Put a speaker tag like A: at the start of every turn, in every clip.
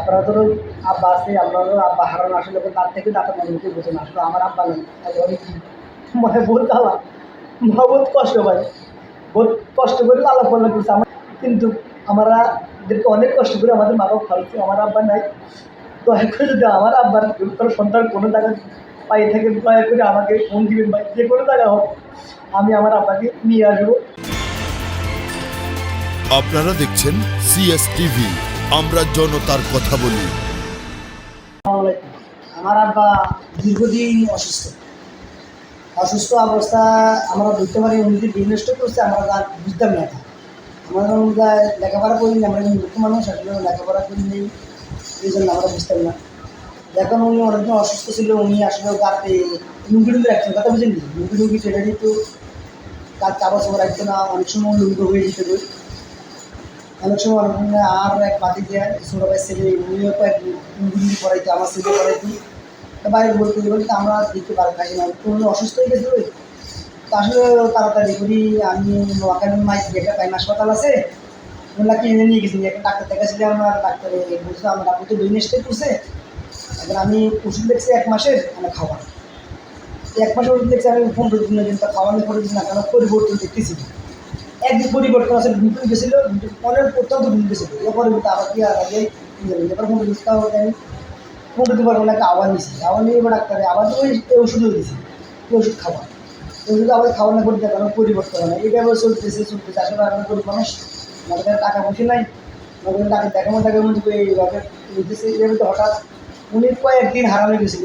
A: আপনারা ধরো আব্বা আছে আপনারও আব্বা হারানো আসলে তার থেকে দাঁতের মনে মুখে বোঝে না আসলে আমার আব্বা নেই। মানে বহুত জ্বালা বহুত কষ্ট ভাই। বহুত কষ্ট করে লালা পাল্লা করছে আমার কিন্তু আমরা অনেক কষ্ট করে আমাদের মা বাবা খাওয়াচ্ছি। আমার আব্বা নাই। দয়া করে যদি আমার আব্বার কোনো সন্তান কোনো জায়গায় পাই থাকে, দয়া করে আমাকে ফোন দিবেন ভাই। যে কোনো জায়গা হোক, আমি আমার আব্বাকে নিয়ে আসব।
B: আপনারা দেখছেন সিএস টিভি আমরা জনতার কথা বলি।
A: আমার আব্বা দীর্ঘদিন অসুস্থ অসুস্থ অবস্থা আমরা বুঝতে পারি উনি যে বিজনেস করছে, আমরা তা বুঝতাম না। আমাদের আমরা লেখাপড়া করিনি আমরা মূর্খ মানুষ, আসলে লেখাপড়া করি নেই, এই জন্য আমরা বুঝতাম না যখন উনি অনেকদিন অসুস্থ ছিল, উনি আসলে গাতে লুঙ্গি লুঙ্গি রাখছেন কথা বুঝেন লুঙ্গি লুঙ্গি সেটা কিন্তু তার কাগজ চাপড় রাখতো না, অনেক সময় লুঙ্গি হয়ে যেতে অনেক সময় আর এক পাতি দিয়ে ছোটো ভাই ছেলে, উনিও লুঙ্গি করাইতো আমার ছেলে করাইতো তা বাইরে বলতে বলতে আমরা দিতে পারি খাই না কোনো? অসুস্থ হয়ে গেছিল তা আসলে তাড়াতাড়ি করি, আমি নোয়াখালী মাইক একটা টাইম হাসপাতাল আছে। ওনাকে এনে নিয়ে গেছি একটা ডাক্তার দেখাচ্ছিলাম আমার, ডাক্তারে বলছিল আমার আপনি তো বিজনেসটাই করছে এখন আমি ওষুধ দেখছি এক মাসের মানে খাওয়া এক মাসের ওষুধ দেখছি, আমি পনেরো দিনের দিন তার খাওয়ানো করে দিচ্ছি না কারণ পরিবর্তন দেখতেছি। একদিন পরিবর্তন আছে দুটো গেছিল অনেক অত্যন্ত দুটো গেছিল। এরপরে আবার কি আর আগে এবার কোনো বুঝতে হবে আমি পনেরো দিন পর ওনাকে আবার নিয়েছি আবার নিয়ে এবার ডাক্তারে, আবার তো ওই ওষুধও এই ওষুধ খাওয়া ওষুধ আবার খাওয়া না করতে কারণ পরিবর্তন হয় না। এটা আবার চলতেছে চলতেছে। আসলে এখন গরিব মানুষ আমাদের কাছে টাকা পয়সা নাই। আমাদের টাকা দেখানো টাকার মধ্যে এইভাবে বুঝতেছে এইভাবে তো হঠাৎ উনি কয়েকদিন হারানো গেছিল।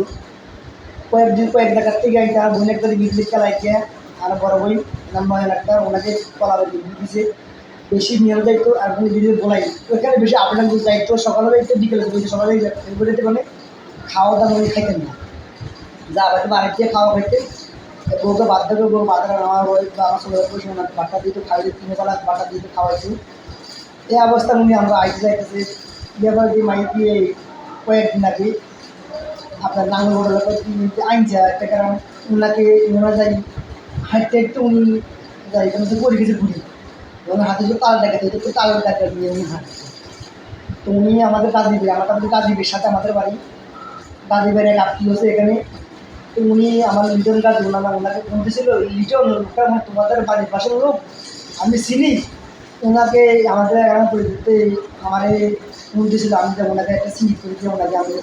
A: কয়েকদিন কয়েক জায়গার থেকে একটা বোন একটা বিজলি চালাইছে আর বড় বই নাম নয়ন একটা, ওনাকে কলা বেশি দিছে। বেশি নিয়ে যাইতো আর উনি বিজলি বলাই ওইখানে বেশি আপনার যাইতো সকালে যাইতো বিকেলে যাইতো সকালে যেতে মানে খাওয়া দাওয়া উনি খাইতেন না। যা হয়তো বাড়িতে খাওয়া খাইতে বউকে বাধ্য করে বউ বাজারে আমার ওই বা আমার সঙ্গে বসে ওনাকে বাটা দিতে খাইতে তিন বেলা বাটা দিতে, খাওয়াইতো। এই অবস্থা উনি আমরা আইতে যাইতেছি। এবার যে মাইক দিয়ে কয়েকদিন আগে আপনার নাঙ্গল বড় আইনছে একটা কারণ ওনাকে ওনারা যাই। হাঁটতে হাঁটতে উনি কেন পড়ে গেছে ঘুরি। ওনার হাতে যে তাল দেখাতে হতো তাল দেখা দিয়ে উনি হাঁটছে তো উনি আমাদের কাজীবের আমার আমাদের কাজীবের সাথে আমাদের বাড়ি। কাজীবের এক আত্মীয় আছে এখানে। তো উনি আমার লিটন ওনারা ওনাকে ফোন দিয়েছিল, লিটন লোকটা আমার তোমাদের বাড়ির পাশের লোক, আমি চিনি। ওনাকে আমাদের এখানে পরিচিত আমার ফোন দিয়েছিল, আমি ওনাকে একটা সিট করে দিয়ে ওনাকে আমি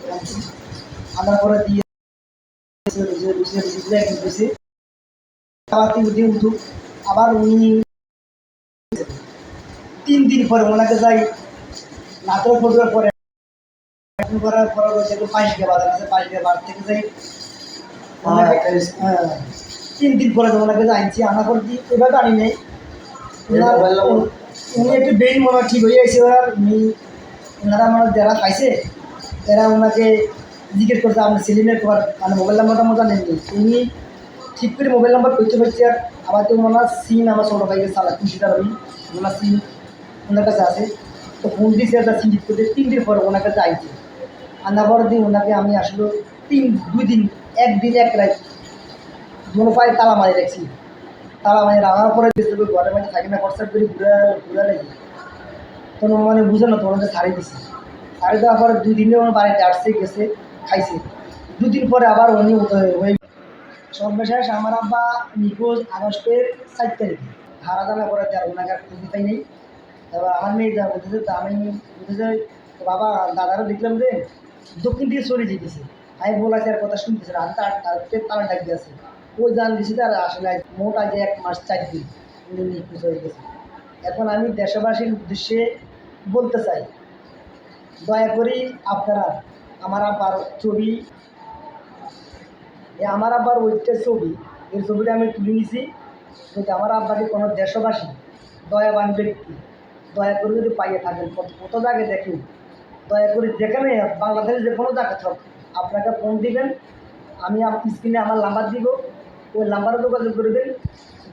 A: আনার পরে দিয়ে আবার উঠু উনি তিন দিন পরে ওনাকে যাই ফটোর পরে। করার পরে রয়েছে পাঁচটা বাজার আছে বাজার থেকে যাই। হ্যাঁ তিন দিন পরে ওনাকে যাইছি আনার পর দিয়ে এভাবে আনি নেই। উনি একটু বেইন মনে ঠিক হয়ে গেছে ওনার। উনি ওনারা মানে যারা পাইছে এরা ওনাকে জিজ্ঞেস করতে আপনার সেলিমের খবর মানে মোবাইল নাম্বারটা মতো নেননি উনি ঠিক করে মোবাইল নাম্বার করতে পারছে আর আবার তো ওনার সিম আমার ছোটো ভাইকে চালা খুশিটা রবি ওনার সিম ওনার কাছে আছে। তো ফোন দিয়েছে একটা সিম ঠিক করতে। তিন দিন পরে ওনার কাছে আইছে। আনার পরের দিন ওনাকে আমি আসলে তিন, দুই দিন একদিন এক রাত দুনো পায়ে তালা মারি রাখছি। তালা মারি রাখার পরে ঘরের মধ্যে থাকি না হোয়াটসঅ্যাপ করে ঘুরে ঘুরে লাগি তখন মানে বুঝে না তোমাকে ছাড়ি দিছি। ছাড়ি দেওয়ার পরে দুই দিনে আমার বাড়িতে আসছে, গেছে, খাইছে। দুদিন পরে আবার উনি হয়ে সর্বশেষ আমার আব্বা নিখোঁজ আগস্টের সাত তারিখে। হারা জানা করে আর ওনাকে আর খুঁজে পাই নেই। তারপর আমার মেয়ে যা বলতেছে তা আমি বলতেছে বাবা, দাদারও দেখলাম যে দক্ষিণ দিকে চলে যেতেছে আমি বলাছি আর কথা শুনতেছে আর তার তার তালা ডাক দিয়েছে ওই জান দিয়েছে আর আসলে মোট আজ এক মাস চার দিন উনি নিখোঁজ হয়ে গেছে। এখন আমি দেশবাসীর উদ্দেশ্যে বলতে চাই, দয়া করে আপনারা আমার আব্বার ছবি আমার আব্বার ওইটার ছবি। এই ছবিটা আমি তুলে নিছি। যদি আমার আব্বাকে কোনো দেশবাসী, দয়াবান ব্যক্তি, দয়া করে যদি পাইয়ে থাকেন, কত কত জায়গায় দেখুন। দয়া করে যেখানে বাংলাদেশে যে কোনো জায়গা থাক আপনাকে ফোন দিবেন, আমি স্ক্রিনে আমার নাম্বার দিব। ওই নাম্বারে যোগাযোগ করবেন।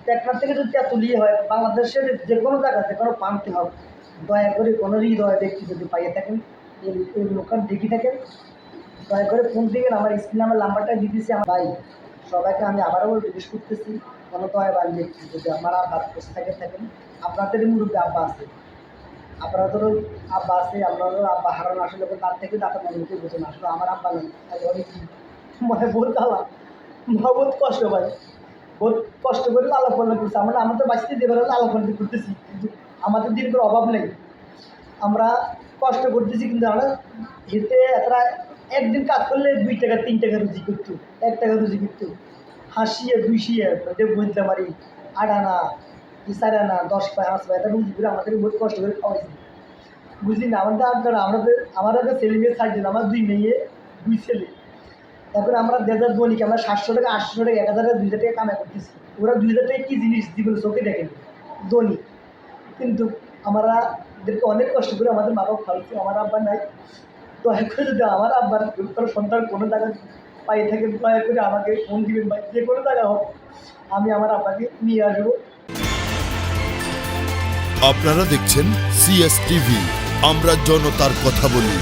A: ট্র্যাক্টর থেকে যদি তুলিয়ে হয়, বাংলাদেশের যে কোনো জায়গা যে কোনো প্রান্তে হোক, দয়া করে কোনো হৃদয় ব্যক্তি যদি পাইয়ে থাকেন, এই লোকের দেখি থাকেন। দয়া করে ফোন দিবেন আমার স্ক্রিনে আমার নাম্বারটা দিয়ে দিচ্ছি আমার ভাই। সবাইকে আমি আবারও জিজ্ঞেস করতেছি। কোনো দয়া বান ব্যক্তি যদি আমার আব্বা বসে থাকে, থাকেন। আপনাদেরই মুরব্বী আব্বা আছে। আপনারা ধরো আব্বা আছে আপনারও আব্বা হারানো আসলে তার থেকে দাঁতা মনে বোঝেন আসলে আমার আব্বা নেই। অনেক মানে বহুত কালা বহুত কষ্ট পাই বহুত কষ্ট করে লালা পাল্লা করছে। আমরা আমাদের বাঁচতে দেবার লালা পাল্লা করতেছি। কিন্তু আমাদের দিন কোনো অভাব নেই। আমরা কষ্ট করতেছি কিন্তু আমরা হেঁটে, এতটা একদিন কাজ করলে দুই টাকা, তিন টাকা রুজি করতো, এক টাকা রুজি করতো। হাসিয়ে দুইশিয়ে বলতে পারি, আট আনা চার আনা, দশ পায়, পাঁচ পায় রুজি করে আমাদের বহুত কষ্ট করে খাওয়াইছি। বুঝলি না? আমাদের আপনার আমাদের আমার একটা ছেলে মেয়ে সাইড আমার দুই মেয়ে, দুই ছেলে। তারপরে আমরা দেড় দনিকে আমরা সাতশো টাকা, আটশো টাকা, এক হাজার টাকা, দুই হাজার টাকা কামাই করতেছি। ওরা দুই হাজার টাকা কী জিনিস জীবনে চোখে দেখেনি দনি কিন্তু আমরা অনেক কষ্ট করে আমাদের মা বাবা খাওয়াচ্ছি আমার আব্বা নাই। দয়া করে যদি আমার আব্বার কোনো সন্তান কোনো জায়গা পাই থাকে দয়া করে আমাকে ফোন দিবেন ভাই যে কোনো জায়গা হোক, আমি আমার আব্বাকে নিয়ে আসব।
B: আপনারা দেখছেন সিএস টিভি আমরা জনতার কথা বলি।